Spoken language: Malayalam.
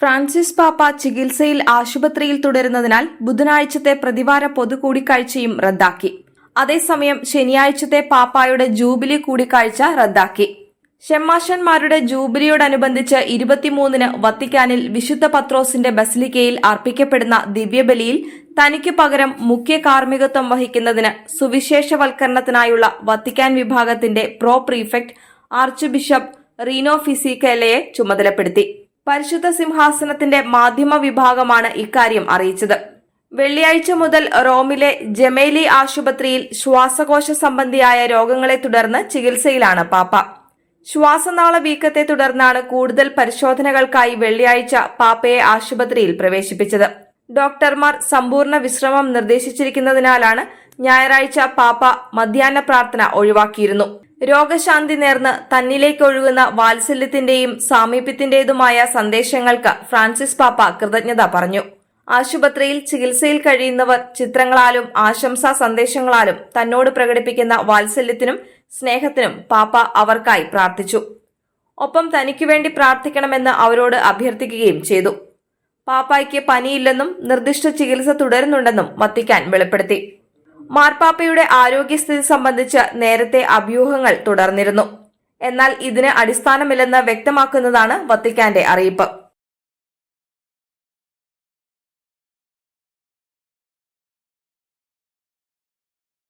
ഫ്രാൻസിസ് പാപ്പ ചികിത്സയിൽ ആശുപത്രിയിൽ തുടരുന്നതിനാൽ ബുധനാഴ്ചത്തെ പ്രതിവാര പൊതുകൂടിക്കാഴ്ചയും റദ്ദാക്കി. അതേസമയം ശനിയാഴ്ചത്തെ പാപ്പായുടെ ജൂബിലി കൂടിക്കാഴ്ച റദ്ദാക്കി. ഷെമ്മാശന്മാരുടെ ജൂബിലിയോടനുബന്ധിച്ച് ഇരുപത്തിമൂന്നിന് വത്തിക്കാനിൽ വിശുദ്ധ പത്രോസിന്റെ ബസിലിക്കയിൽ അർപ്പിക്കപ്പെടുന്ന ദിവ്യബലിയിൽ തനിക്ക് പകരം മുഖ്യ കാർമ്മികത്വം വഹിക്കുന്നതിന് സുവിശേഷവൽക്കരണത്തിനായുള്ള വത്തിക്കാൻ വിഭാഗത്തിന്റെ pro prefect archbishop Rino ഫിസിക്കലയെ ചുമതലപ്പെടുത്തി. പരിശുദ്ധ സിംഹാസനത്തിന്റെ മാധ്യമ വിഭാഗമാണ് ഇക്കാര്യം അറിയിച്ചത്. വെള്ളിയാഴ്ച മുതൽ റോമിലെ ജമേലി ആശുപത്രിയിൽ ശ്വാസകോശ സംബന്ധിയായ രോഗങ്ങളെ തുടർന്ന് ചികിത്സയിലാണ് പാപ്പ. ശ്വാസനാള വീക്കത്തെ തുടർന്നാണ് കൂടുതൽ പരിശോധനകൾക്കായി വെള്ളിയാഴ്ച പാപ്പയെ ആശുപത്രിയിൽ പ്രവേശിപ്പിച്ചത്. ഡോക്ടർമാർ സമ്പൂർണ വിശ്രമം നിർദ്ദേശിച്ചിരിക്കുന്നതിനാലാണ് ഞായറാഴ്ച പാപ്പ മധ്യാഹ്ന പ്രാർത്ഥന ഒഴിവാക്കിയിരുന്നു. രോഗശാന്തി നേർന്ന് തന്നിലേക്ക് ഒഴുകുന്ന വാത്സല്യത്തിന്റെയും സാമീപ്യത്തിന്റേതുമായ സന്ദേശങ്ങൾക്ക് ഫ്രാൻസിസ് പാപ്പ കൃതജ്ഞത പറഞ്ഞു. ആശുപത്രിയിൽ ചികിത്സയിൽ കഴിയുന്നവർ ചിത്രങ്ങളാലും ആശംസാ സന്ദേശങ്ങളാലും തന്നോട് പ്രകടിപ്പിക്കുന്ന വാത്സല്യത്തിനും സ്നേഹത്തിനും പാപ്പ അവർക്കായി പ്രാർത്ഥിച്ചു. ഒപ്പം തനിക്കു വേണ്ടി പ്രാർത്ഥിക്കണമെന്ന് അവരോട് അഭ്യർത്ഥിക്കുകയും ചെയ്തു. പാപ്പായ്ക്ക് പനിയില്ലെന്നും നിർദ്ദിഷ്ട ചികിത്സ തുടരുന്നുണ്ടെന്നും വത്തിക്കാൻ വെളിപ്പെടുത്തി. മാർപ്പാപ്പയുടെ ആരോഗ്യസ്ഥിതി സംബന്ധിച്ച് നേരത്തെ അഭ്യൂഹങ്ങൾ തുടർന്നിരുന്നു. എന്നാൽ ഇതിന് അടിസ്ഥാനമില്ലെന്ന് വ്യക്തമാക്കുന്നതാണ് വത്തിക്കാന്റെ അറിയിപ്പ്.